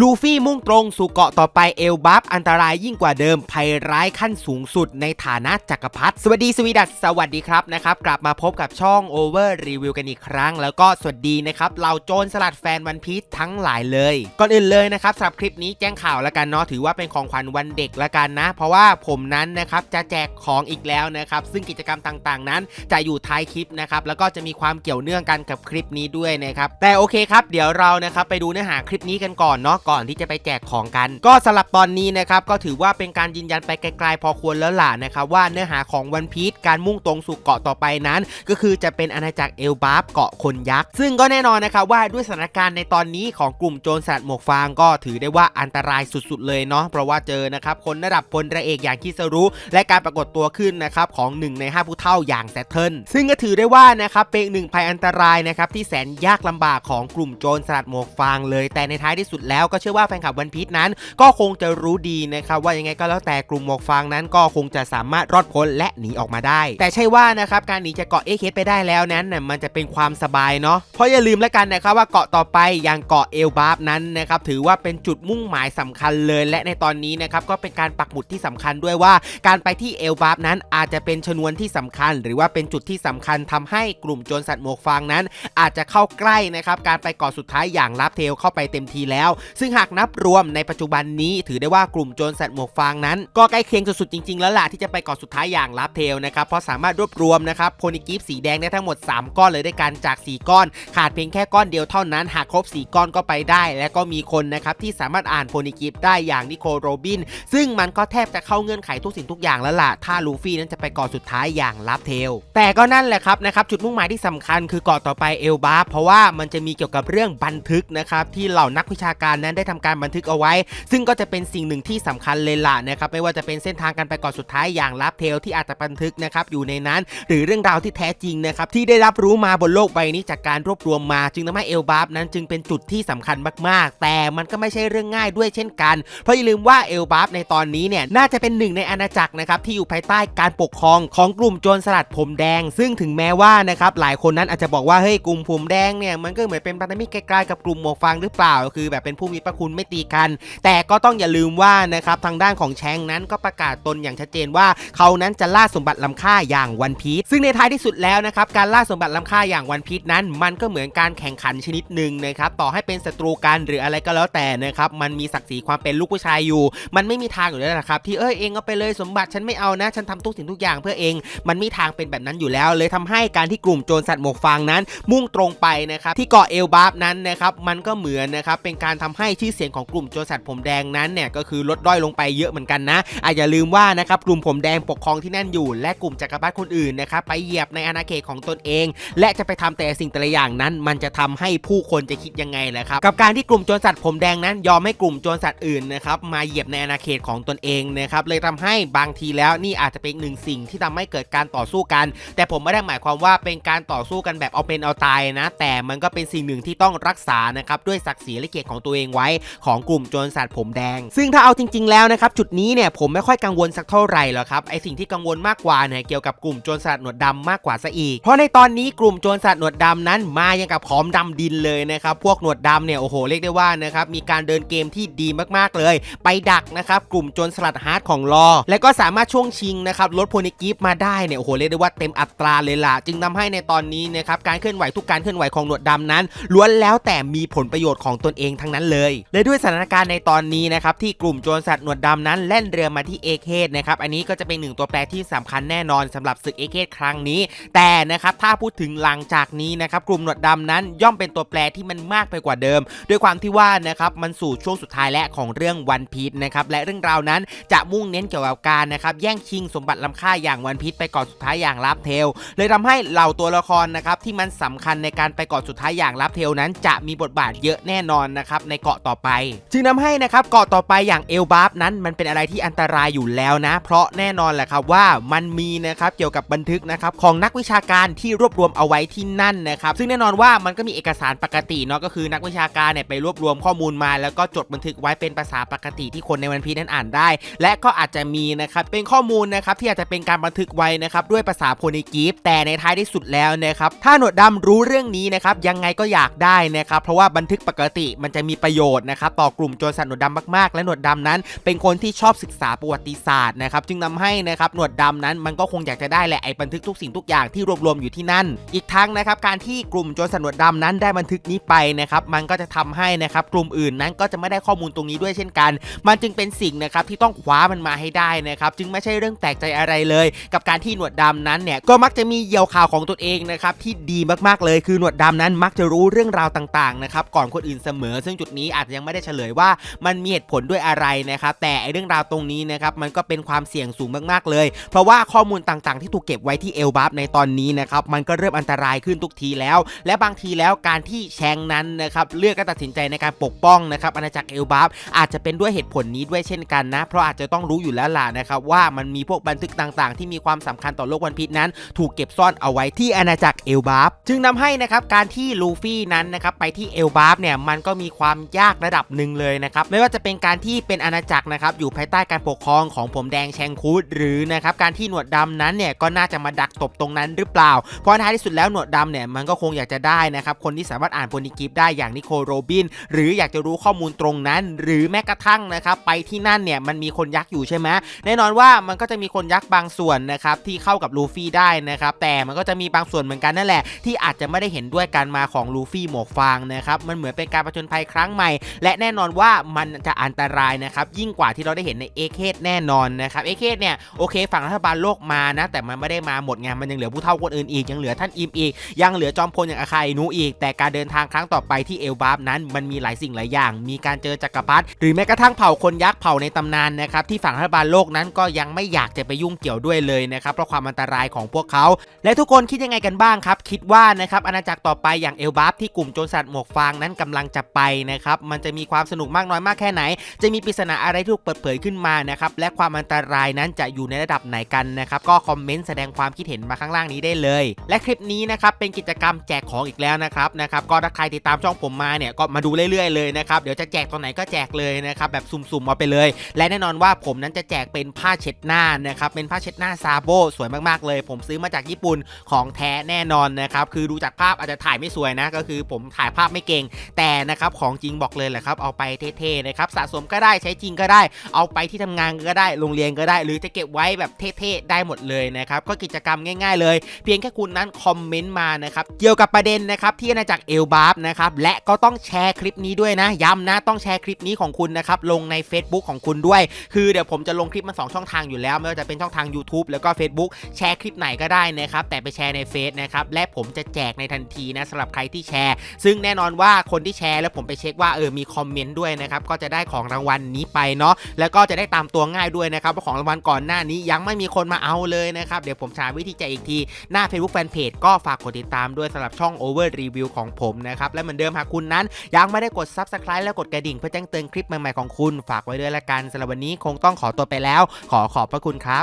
ลูฟี่มุ่งตรงสู่เกาะต่อไปเอลบัฟอันตรายยิ่งกว่าเดิมภัยร้ายขั้นสูงสุดในฐานะจักรพรรดิสวัสดีสวีดัสสวัสดีครับนะครับ กลับมาพบกับช่อง Over Review กันอีกครั้ง แล้วก็สวัสดีนะครับเราโจรสลัดแฟนวันพีชทั้งหลายเลย ก่อนอื่นเลยนะครับสำหรับคลิปนี้แจ้งข่าวแล้วกันเนาะถือว่าเป็นของขวัญวันเด็กแล้วกันนะ เพราะว่าผมนั้นนะครับจะแจกของอีกแล้วนะครับซึ่งกิจกรรมต่างๆ นั้น จะอยู่ท้ายคลิปนะครับแล้วก็จะมีความเกี่ยวเนื่องกันกับคลิปนี้ด้วยนะครับแต่โอเคครับเดี๋ยวเรานะครับไปดูเนื้อหาคลิปนี้กันก่อนเนาะก่อนที่จะไปแจกของกัน ก็สำหรับตอนนี้นะครับก็ถือว่าเป็นการยืนยันไปไกลๆพอควรแล้วล่ะนะครับว่าเนื้อหาของวันพีชการมุ่งตรงสู่เกาะต่อไปนั้น ก็คือจะเป็นอาณาจักรเอลบาฟเกาะคนยักษ์ซึ่งก็แน่นอนนะครับว่าด้วยสถานการณ์ในตอนนี้ของกลุ่มโจรสลัดหมวกฟางก็ถือได้ว่าอันตรายสุดๆเลยเนาะเพราะว่าเจอนะครับคนระดับพลระเอกอย่างคิสรุและการปรากฏตัวขึ้นนะครับของหนึ่งในห้าผู้เฒ่าอย่างแซทเทิลซึ่งก็ถือได้ว่านะครับเป็นหนึ่งภัยอันตรายนะครับที่แสนยากลำบากของกลุ่มโจรสลัดหมวกฟางเลย แต่ในท้ายที่สุดแล้วก็เชื่อว่าแฟนคลับวันพีชนั้น ก็คงจะรู้ดีนะครับว่ายังไงก็แล้วแต่กลุ่มหมวกฟางนั้นก็คงจะสามารถรอดพ้นและหนีออกมาได้ แต่ใช่ว่านะครับการหนีจากเกาะเอเคสไปได้แล้วนั้นน่ะมันจะเป็นความสบายเนาะเพราะอย่าลืมแล้วกันนะครับว่าเกาะต่อไปอย่างเกาะเอลบาฟนั้นนะครับถือว่าเป็นจุดมุ่งหมายสำคัญเลย และในตอนนี้นะครับก็เป็นการปักหมุดที่สำคัญด้วยว่า การไปที่เอลบาฟนั้นอาจจะเป็นชนวนที่สำคัญ หรือว่าเป็นจุดที่สำคัญทำให้กลุ่มโจรสัตว์หมวกฟางนั้น อาจจะเข้าใกล้นะครับการไปเกาะสุดท้ายอย่างลับเทลเข้าไปเต็มทีแล้วซึ่งหากนับรวมในปัจจุบันนี้ถือได้ว่ากลุ่มโจรสัตว์หมวกฟางนั้น ก็ใกล้เคียงสุดๆจริงๆ แล้วล่ะที่จะไปเกาะสุดท้ายอย่างลับเทลนะครับเพราะสามารถรวบรวมนะครับโพนิกิฟสีแดงได้ทั้งหมด 3 ก้อนเลยด้วยกันจาก 4 ก้อน ขาดเพียงแค่ก้อนเดียวเท่านั้น หากครบ 4 ก้อนก็ไปได้ และก็มีคนนะครับที่สามารถอ่านโพนิกิฟได้อย่างนิโคลโรบิน ซึ่งมันก็แทบจะเข้าเงื่อนไขทุกสิ่งทุกอย่างแล้วล่ะถ้าลูฟี่นั้นจะไปเกาะสุดท้ายอย่างลับเทล แต่ก็นั่นแหละครับนะครับจุดมุ่งหมายที่สำคัญคือเกาะต่อไปเอลบาเพราะว่ามันจะมีเกี่ยวกับเรื่องบันทึกนะครับที่เหล่านักวิชาการนั้นได้ทำการบันทึกเอาไว้ ซึ่งก็จะเป็นสิ่งหนึ่งที่สำคัญเลยล่ะนะครับไม่ว่าจะเป็นเส้นทางการไปเกาะสุดท้ายอย่างลับเทลที่อาจจะบันทึกนะครับอยู่ในนั้น หรือเรื่องราวที่แท้จริงนะครับที่ได้รับรู้มาบนโลกใบนี้จากการรวบรวมมา จึงทำให้เอลบาฟนั้นจึงเป็นจุดที่สำคัญมากๆ แต่มันก็ไม่ใช่เรื่องง่ายด้วยเช่นกัน เพราะอย่าลืมว่าเอลบาฟในตอนนี้เนี่ยน่าจะเป็นหนึ่งในอาณาจักรนะครับที่อยู่ภายใต้การปกครองของกลุ่มโจรสลัดผมแดง ซึ่งถึงแม้ว่านะครับหลายคนนั้นอาจจะบอกว่าเฮ้ยกลุ่มผมแดงเนี่ยมันก็เหมือนเป็นพันธมิตรไกลๆกับกลุ่มหมวกฟางหรือเปล่า คือแบบเป็นผู้มีพระคุณไม่ตีกัน แต่ก็ต้องอย่าลืมว่านะครับทางด้านของแชงนั้นก็ประกาศตนอย่างชัดเจนว่าเขานั้นจะล่าสมบัติล้ำค่าอย่างวันพีชซึ่งในท้ายที่สุดแล้วนะครับการล่าสมบัติล้ำค่าอย่างวันพีชนั้น มันก็เหมือนการแข่งขันชนิดหนึ่งนะครับต่อให้เป็นศัตรูกันหรืออะไรก็แล้วแต่นะครับมันมีศักดิ์ศรีความเป็นลูกผู้ชายอยู่ มันไม่มีทางอยู่แล้วนะครับที่เอ้ยเองเอาไปเลยสมบัติฉันไม่เอานะ ฉันทำทุกสิ่งทุกอย่างเพื่อเอง มันไม่มีทางเป็นแบบนั้นอยู่แล้ว เลยทำให้การที่กลุ่มโจรสัตว์หมวกฟางนั้น มุ่งตรงไปนะครับที่เกาะเอลบาฟนั้นนะครับมันก็เหมือนนะครับเป็นการทำให้ชื่อเสียงของกลุ่มโจรสัตว์ผมแดงนั้นเนี่ยก็คือลดด้อยลงไปเยอะเหมือนกันนะอาอย่าลืมว่านะครับกลุ่มผมแดงปกครองที่นั่นอยู่ และกลุ่มจักรพรรดิคนอื่นนะครับไปเหยียบในอาณาเขตของตนเอง และจะไปทำแต่สิ่งแต่ละอย่างนั้น มันจะทำให้ผู้คนจะคิดยังไงล่ะครับกับการที่กลุ่มโจรสัตว์ผมแดงนั้น ยอมให้กลุ่มโจรสัตว์อื่นนะครับมาเหยียบในอาณาเขตของตนเองนะครับเลยทำให้บางทีแล้วนี่อาจจะเป็นหนึ่งสิ่งที่ทำให้เกิดการต่อสู้กัน แต่ผมไม่ได้หมายความว่าเป็นการต่อสู้กันแบบเอาเป็นเอาตายนะ แต่มันก็เป็นสิ่งหนึ่งที่ต้องรักษานะครับด้วยศักดิ์ศรีและเกียรติของตัวเองไว้ของกลุ่มโจรสัตว์ผมแดง ซึ่งถ้าเอาจริง ๆ แล้วนะครับจุดนี้เนี่ยผมไม่ค่อยกังวลสักเท่าไหร่หรอกครับไอสิ่งที่กังวลมากกว่าเนี่ยเกี่ยวกับกลุ่มโจรสลัดหนวดดำมากกว่าซะอีก เพราะในตอนนี้กลุ่มโจรสลัดหนวดดำนั้นมาอยังกับพร้อมดำดินเลยนะครับพวกหนวดดำเนี่ยโอ้โหเรียกได้ว่านะครับมีการเดินเกมที่ดีมากๆเลย ไปดักนะครับกลุ่มโจรสลัดฮาร์ดของรอและก็สามารถช่วงชิงนะครับรถโพนิกิฟมาได้เนี่ยโอ้โหเรียกได้ว่าเต็มอัตราเลยล่ะ จึงทำให้ในตอนนี้นะครับการเคลื่อนไหวทุกการเคลื่อนไหวของหนวดดำนั้นล้วนแล้วแต่มีผลประโยชน์ของตนเองทั้งนั้นเลยและด้วยสถานการณ์ในตอนนี้นะครับที่กลุ่มโจรสัตว์หนวดดำนั้นแล่นเรือมาที่เอเคสนะครับอันนี้ก็จะเป็นหนึ่งตัวแปรที่สำคัญแน่นอนสำหรับศึกเอเคสครั้งนี้ แต่นะครับถ้าพูดถึงหลังจากนี้นะครับกลุ่มหนวดดำนั้นย่อมเป็นตัวแปรที่มันมากไปกว่าเดิม ด้วยความที่ว่านะครับมันสู่ช่วงสุดท้ายและของเรื่องวันพีชนะครับและเรื่องราวนั้นจะมุ่งเน้นเกี่ยวกับการนะครับแย่งชิงสมบัติล้ำค่าอย่างวันพีชไปก่อนสุดท้ายอย่างลับเทลเลยทำให้เหล่าตัวละครนะครับที่มันสำคัญในการไปเกาะสุดท้ายอย่างลับเทลนั้น จะมีบทบาทเยอะแน่นอนนะครับในเกาะต่อไป จึงทำให้นะครับเกาะต่อไปอย่างเอลบาฟนั้นมันเป็นอะไรที่อันตรายอยู่แล้วนะ เพราะแน่นอนแหละครับว่ามันมีนะครับเกี่ยวกับบันทึกนะครับของนักวิชาการที่รวบรวมเอาไว้ที่นั่นนะครับซึ่งแน่นอนว่ามันก็มีเอกสารปกติเนาะก็คือนักวิชาการเนี่ยไปรวบรวมข้อมูลมา แล้วก็จดบันทึกไว้เป็นภาษาปกติที่คนในวันพีนั้นอ่านได้ และก็อาจจะมีนะครับเป็นข้อมูลนะครับที่อาจจะเป็นการบันทึกไว้นะครับด้วยภาษาโพนิกีฟแต่ในท้ายที่สุดแล้วนะครับถ้าหนวดดำรู้เรื่องนี้นะครับยังไงก็อยากได้นะครับเพราะว่าบันทึกปกติมันจะมีประโยชน์นะครับต่อกลุ่มโจรสลัดหนวดดำมากๆ และหนวดดำนั้น เป็นคนที่ชอบศึกษาประวัติศาสตร์นะครับจึงนำให้นะครับหนวดดำนั้นมันก็คงอยากจะได้แหละไอ้บันทึกทุกสิ่งทุกอย่างที่รวบรวมอยู่ที่นั่น อีกทั้งนะครับการที่กลุ่มโจรสลัดหนวดดำนั้นได้บันทึกนี้ไปนะครับมันก็จะทำให้นะครับกลุ่มอื่นนั้นก็จะไม่ได้ข้อมูลตรงนี้ด้วยเช่นกัน มันจึงเป็นสิ่งนะครับที่ต้องคว้ามันมาให้ได้นะครับจึงไม่ใช่เรื่องแปลกใจอะไรเลย กับการที่หนวดดำนั้นเนี่ยก็มักจะมีเหยี่ยวข่าวของตัวเองนะครับที่ดีมากๆเลยคือหนวดดำนั้นมักจะรู้เรื่องราวต่างๆนะครับก่อนคนอื่นเสมอ ซึ่งจุดนี้อาจจะยังไม่ได้เฉลยว่ามันมีเหตุผลด้วยอะไรนะครับแต่ไอ้เรื่องราวตรงนี้นะครับมันก็เป็นความเสี่ยงสูงมากๆเลย เพราะว่าข้อมูลต่างๆ ที่ถูกเก็บไว้ที่เอลบัฟในตอนนี้นะครับมันก็เริ่มอันตรายขึ้นทุกทีแล้ว และบางทีแล้วการที่แชงนั้นนะครับเลือกการตัดสินใจในการปกป้องนะครับอาณาจักรเอลบัฟอาจจะเป็นด้วยเหตุผลนี้ด้วยเช่นกันนะ เพราะอาจจะต้องรู้อยู่แล้วล่ะนะครับว่ามันมีพวกบันทึกต่างๆ ที่มีความสำคัญต่อโลกวันพีชนั้น ถูกเก็บซ่อนเอาไว้ที่อาณาจักรเอลบัฟจึงนำให้นะครับการที่ลูฟี่นั้นนะครับไปที่เอลบัฟเนี่ยมันก็มีความยากระดับหนึ่งเลยนะครับไม่ว่าจะเป็นการที่เป็นอาณาจักรนะครับอยู่ภายใต้การปกครองของผมแดงแชงคูดหรือนะครับการที่หนวดดำนั้นเนี่ยก็น่าจะมาดักตบตรงนั้นหรือเปล่า เพราะท้ายที่สุดแล้วหนวดดำเนี่ยมันก็คงอยากจะได้นะครับคนที่สามารถอ่านโพนิกิฟได้อย่างนิโคลโรบิน หรืออยากจะรู้ข้อมูลตรงนั้น หรือแม้กระทั่งนะครับไปที่นั่นเนี่ยมันมีคนยักษ์อยู่ใช่ไหมแน่นอนว่ามันก็จะมีคนยักษ์บางส่วนนะครับที่เข้ากับลูฟี่ได้นะครับแต่มันก็จะมีบางส่วนเหมือนกันนั่นแหละ ที่อาจจะไม่ได้เห็นด้วยการมาของลูฟี่หมวกฟางนะครับมันเหมือนเป็นการประจนภัยครั้งใหม่และแน่นอนว่ามันจะอันตรายนะครับยิ่งกว่าที่เราได้เห็นในเอเคสแน่นอนนะครับเอเคสเนี่ยโอเค ฝั่งรัฐบาลโลกมานะแต่มันไม่ได้มาหมดไงมันยังเหลือผู้เฒ่าคนอื่นอีกยังเหลือท่านอิมอีก ยังเหลือจอมพลอย่างอาคาอินุอีก แต่การเดินทางครั้งต่อไปที่เอลบาฟนั้นมันมีหลายสิ่งหลายอย่าง มีการเจอจักรพรรดิหรือแม้กระทั่งเผ่าคนยักษ์เผ่าในตำนานนะครับที่ฝั่งรัฐบาลโลกนั้นก็ยังไม่อยากจะไปยุ่งเกี่ยวด้วยเลยนะครับเพราะความอันตรายของพวกเขา และทุกคนคิดยังไงกันบ้างครับ คิดว่านะครับอาณาจักรต่อไปอย่างเอลบาฟที่กลุ่มโจรสลัดหมวกฟางนั้นกำลังจะไปนะครับมันจะมีความสนุกมากน้อยมากแค่ไหน จะมีปริศนาอะไรที่ถูกเปิดเผยขึ้นมานะครับและความอันตรายนั้นจะอยู่ในระดับไหนกันนะครับก็คอมเมนต์แสดงความคิดเห็นมาข้างล่างนี้ได้เลย และคลิปนี้นะครับเป็นกิจกรรมแจกของอีกแล้วนะครับนะครับก็ถ้าใครติดตามช่องผมมาเนี่ยก็มาดูเรื่อยๆเลยนะครับเดี๋ยวจะแจกตอนไหนก็แจกเลยนะครับแบบสุ่มๆมาไปเลย และแน่นอนว่าผมนั้นจะแจกเป็นผ้าเช็ดหน้านะครับเป็นผ้าเช็ดหน้าซาโบสวยมากๆเลย ผมซื้อมาจากญี่ปุ่นของแท้แน่นอนนะครับคือดูจากภาพอาจจะถ่ายไม่สวยนะ ก็คือผมถ่ายภาพไม่เก่งแต่นะครับของจริงบอกเลยแหละครับเอาไปเท่ๆนะครับสะสมก็ได้ใช้จริงก็ได้ เอาไปที่ทำงานก็ได้โรงเรียนก็ได้ หรือจะเก็บไว้แบบเท่ๆได้หมดเลยนะครับก็กิจกรรมง่ายๆเลย เพียงแค่คุณนั้นคอมเมนต์มานะครับเกี่ยวกับประเด็นนะครับที่อาณาจักรเอลบาฟนะครับและก็ต้องแชร์คลิปนี้ด้วยนะย้ำนะต้องแชร์คลิปนี้ของคุณนะครับลงใน Facebook ของคุณด้วย คือเดี๋ยวผมจะลงคลิปมาสองช่องทางอยู่แล้วไม่ว่าจะเป็นช่องทาง YouTube แล้วก็ Facebook แชร์คลิปไหนก็ได้นะครับแต่ไปแชร์ในเฟซนะครับและผมจะแจกในทันทีนะสำหรับใครที่แชร์ ซึ่งแน่นอนว่าคนที่แชร์แล้วผมไปเช็คว่าเออมีคอมเมนต์ด้วยนะครับก็จะได้ของรางวัลนี้ไปเนาะแล้วก็จะได้ตามตัวง่ายด้วยนะครับเพราะของรางวัลก่อนหน้านี้ยังไม่มีคนมาเอาเลยนะครับเดี๋ยวผมจะหาวิธีแจกอีกที หน้า Facebook Fanpage ก็ฝากกดติดตามด้วยสำหรับช่อง Over Review ของผมนะครับและเหมือนเดิมหากคุณนั้น ยังไม่ได้กด Subscribe และกดกระดิ่งเพื่อแจ้งเตือนคลิปใหม่ๆของคุณ ฝากไว้ด้วยละกันสำหรับวันนี้คงต้องขอตัวไปแล้ว ขอขอบพระคุณครับ